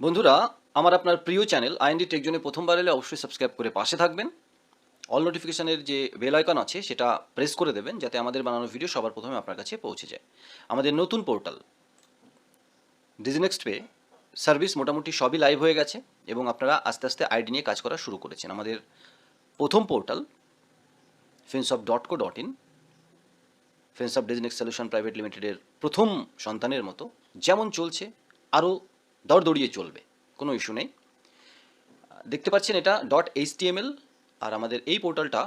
বন্ধুরা, আমার আপনার প্রিয় চ্যানেল আইএনডি টেকজনে প্রথমবার এলে অবশ্যই সাবস্ক্রাইব করে পাশে থাকবেন। অল নোটিফিকেশানের যে বেল আইকন আছে, সেটা প্রেস করে দেবেন, যাতে আমাদের বানানো ভিডিও সবার প্রথমে আপনার কাছে পৌঁছে যায়। আমাদের নতুন পোর্টাল ডিজিনেক্সট পে সার্ভিস মোটামুটি সবই লাইভ হয়ে গেছে, এবং আপনারা আস্তে আস্তে আইডি নিয়ে কাজ করা শুরু করেছেন। আমাদের প্রথম portal Finsoft dot co dot in Finsoft Diginex solution private লিমিটেডের প্রথম সন্তানের মতো। যেমন চলছে, আরও দরদড়িয়ে চলবে, কোনো ইস্যু নেই। দেখতে পাচ্ছেন এটা. ডট এইচটিএমএল আর আমাদের এই পোর্টালটা.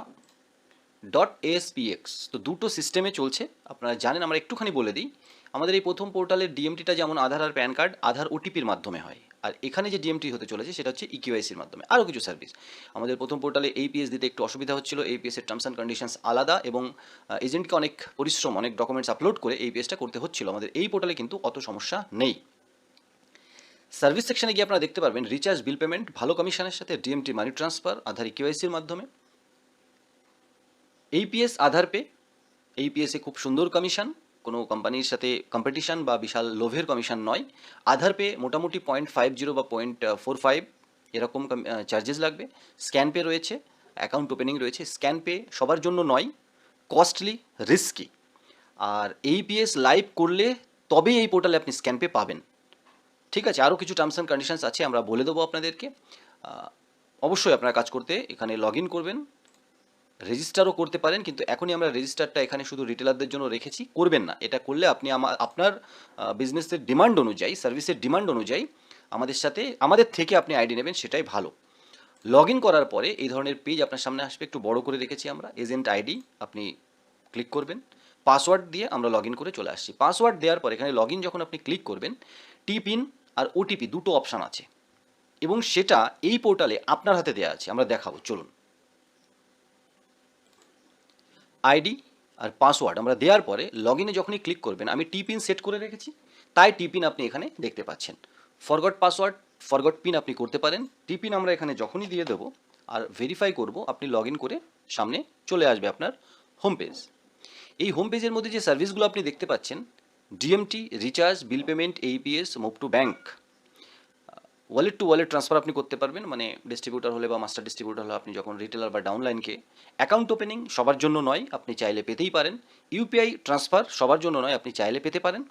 ডট এসপিএক্স তো দুটো সিস্টেমে চলছে, আপনারা জানেন, আমরা একটুখানি বলে দিই। আমাদের এই প্রথম পোর্টালের ডিএমটিটা যেমন আধার আর প্যান কার্ড, আধার ওটিপির মাধ্যমে হয়। আর এখানে যে ডিএমটি হতে চলেছে, সেটা হচ্ছে ইকিউআইসির মাধ্যমে। আরও কিছু সার্ভিস আমাদের প্রথম পোর্টালে এইপিএস দিতে একটু অসুবিধা হচ্ছিল। এইপিএস এর টার্মস অ্যান্ড কন্ডিশনস আলাদা এবং এজেন্টকে অনেক পরিশ্রম, অনেক ডকুমেন্টস আপলোড করে এইপিএসটা করতে হচ্ছিল। আমাদের এই পোর্টালে কিন্তু অত সমস্যা নেই। সার্ভিস সেকশনে গিয়ে আপনারা দেখতে পারবেন রিচার্জ, বিল পেমেন্ট, ভালো কমিশনের সাথে ডিএমটি মানি ট্রান্সফার, আধার ইকিউআইসির মাধ্যমে। এইপিএস আধার পে। এইপিএসে খুব সুন্দর কমিশন। কোনো কোম্পানির সাথে কম্পিটিশন বা বিশাল লোভের কমিশন নয়। আধার পে মোটামুটি পয়েন্ট ফাইভ জিরো বা পয়েন্ট ফোর ফাইভ এরকম চার্জেস লাগবে। স্ক্যান পে রয়েছে অ্যাকাউন্ট ওপেনিং রয়েছে। স্ক্যান পে সবার জন্য নয় কস্টলি রিস্কি আর এইপিএস লাইভ করলে তবেই এই পোর্টালে আপনি স্ক্যান পে পাবেন। ঠিক আছে আরও কিছু টার্মস অ্যান্ড কন্ডিশনস আছে, আমরা বলে দেবো আপনাদেরকে। অবশ্যই আপনারা কাজ করতে এখানে লগ করবেন রেজিস্টারও করতে পারেন, কিন্তু এখনই আমরা রেজিস্টারটা এখানে শুধু রিটেলারদের জন্য রেখেছি, করবেন না। এটা করলে আপনি আমা- আপনার বিজনেসের ডিমান্ড অনুযায়ী সার্ভিসের ডিমান্ড অনুযায়ী আমাদের সাথে, আমাদের থেকে আপনি আইডি নেবেন, সেটাই ভালো। লগ করার পরে এই ধরনের পেজ আপনার সামনে আসবে, একটু বড় করে রেখেছি আমরা এজেন্ট আইডি আপনি ক্লিক করবেন। পাসওয়ার্ড দিয়ে আমরা লগ করে চলে আসছি। পাসওয়ার্ড দেওয়ার পর এখানে লগ যখন আপনি ক্লিক করবেন টি পিন আর ওটিপি দুটো অপশান আছে। এবং সেটা এই পোর্টালে আপনার হাতে দেওয়া আছে। আমরা দেখাবো, চলুন। আইডি আর পাসওয়ার্ড আমরা দেওয়ার পরে লগ ইনে যখনই ক্লিক করবেন, আমি টিপিন সেট করে রেখেছি। তাই টিপিন আপনি এখানে দেখতে পাচ্ছেন। ফরগট পাসওয়ার্ড ফরগট পিন আপনি করতে পারেন। টিপিন আমরা এখানে যখনই দিয়ে দেবো আর ভেরিফাই করব, আপনি লগ করে সামনে চলে আসবে আপনার হোম পেজ এই হোম পেজের মধ্যে যে সার্ভিসগুলো আপনি দেখতে পাচ্ছেন DMT recharge bill payment AEPS move to bank wallet to wallet transfer আপনি করতে পারবেন মানে ডিস্ট্রিবিউটার হলে বা মাস্টার ডিস্ট্রিবিউটার হলে আপনি যখন রিটেলার বা ডাউনলাইনকে অ্যাকাউন্ট ওপেনিং সবার জন্য নয়, আপনি চাইলে পেতেই পারেন। ইউপিআই ট্রান্সফার সবার জন্য নয়, আপনি চাইলে পেতে পারেন।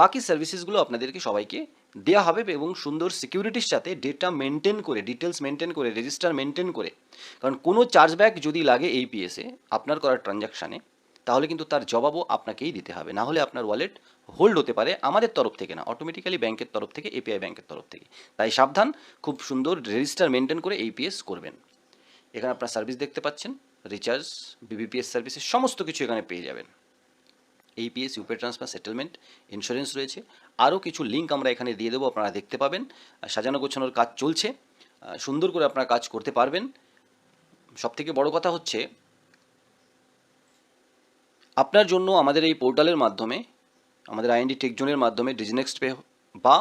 বাকি সার্ভিসেসগুলো আপনাদেরকে সবাইকে দেওয়া হবে এবং সুন্দর সিকিউরিটির সাথে ডেটা মেনটেন করে ডিটেলস মেনটেন করে রেজিস্টার মেনটেন করে। কারণ কোনো চার্জব্যাক যদি লাগে এই পিএসে আপনার করা ট্রানজাকশানে তাহলে কিন্তু তার জবাবও আপনাকেই দিতে হবে। না হলে আপনার ওয়ালেট হোল্ড হতে পারে আমাদের তরফ থেকে না অটোমেটিক্যালি ব্যাংকের তরফ থেকে এপিআই ব্যাংকের তরফ থেকে। তাই সাবধান, খুব সুন্দর রেজিস্টার মেনটেন করে এইপিএস করবেন। এখানে আপনার সার্ভিস দেখতে পাচ্ছেন রিচার্জ বিবিপিএস সার্ভিসেস সমস্ত কিছু এখানে পেয়ে যাবেন। AEPS UPay transfer settlement insurance রয়েছে। আরও কিছু লিঙ্ক আমরা এখানে দিয়ে দেবো, আপনারা দেখতে পাবেন। সাজানো গোছানোর কাজ চলছে। সুন্দর করে আপনারা কাজ করতে পারবেন। সবথেকে বড় কথা হচ্ছে আপনার জন্য আমাদের এই পোর্টালের মাধ্যমে, আমাদের আইএনডি টেকজোনের মাধ্যমে ডিজিনেক্সট পে বা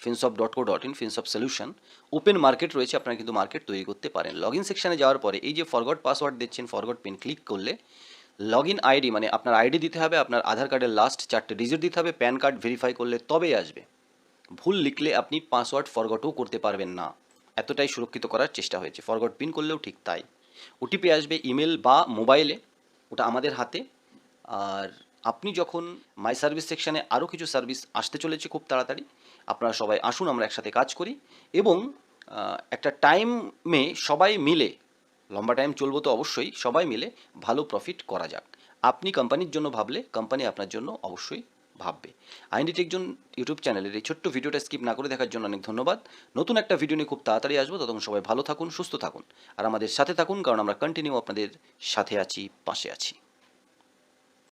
Finsoft dot co dot in Finsoft solution open market রয়েছে, আপনারা কিন্তু মার্কেট তৈরি করতে পারেন। লগ ইন সেকশানে যাওয়ার পরে এই যে ফরগট পাসওয়ার্ড দিচ্ছেন ফরগট পিন ক্লিক করলে লগ ইন আইডি মানে আপনার আইডি দিতে হবে, আপনার আধার কার্ডের লাস্ট চারটে ডিজিট দিতে হবে প্যান কার্ড ভেরিফাই করলে তবেই আসবে। ভুল লিখলে আপনি পাসওয়ার্ড ফরগটও করতে পারবেন না। এতটাই সুরক্ষিত করার চেষ্টা হয়েছে। ফরগট পিন করলেও ঠিক তাই। ওটিপি আসবে ইমেল বা মোবাইলে ওটা আমাদের হাতে। আর আপনি যখন মাই সার্ভিস সেকশানে আরও কিছু সার্ভিস আসতে চলেছে খুব তাড়াতাড়ি, আপনারা সবাই আসুন, আমরা একসাথে কাজ করি এবং একটা টাইমে সবাই মিলে, লম্বা টাইম চলবো তো অবশ্যই, সবাই মিলে ভালো প্রফিট করা যাক। আপনি কোম্পানির জন্য ভাবলে কোম্পানি আপনার জন্য অবশ্যই ভাববে। আইনডি টেকজন ইউটিউব চ্যানেলের এই ছোট্ট ভিডিওটা স্কিপ না করে দেখার জন্য অনেক ধন্যবাদ। নতুন একটা ভিডিও নিয়ে খুব তাড়াতাড়ি আসব, ততক্ষণ সবাই ভালো থাকুন, সুস্থ থাকুন। আর আমাদের সাথে থাকুন, কারণ আমরা কন্টিনিউ আপনাদের সাথে আছি, পাশে আছি।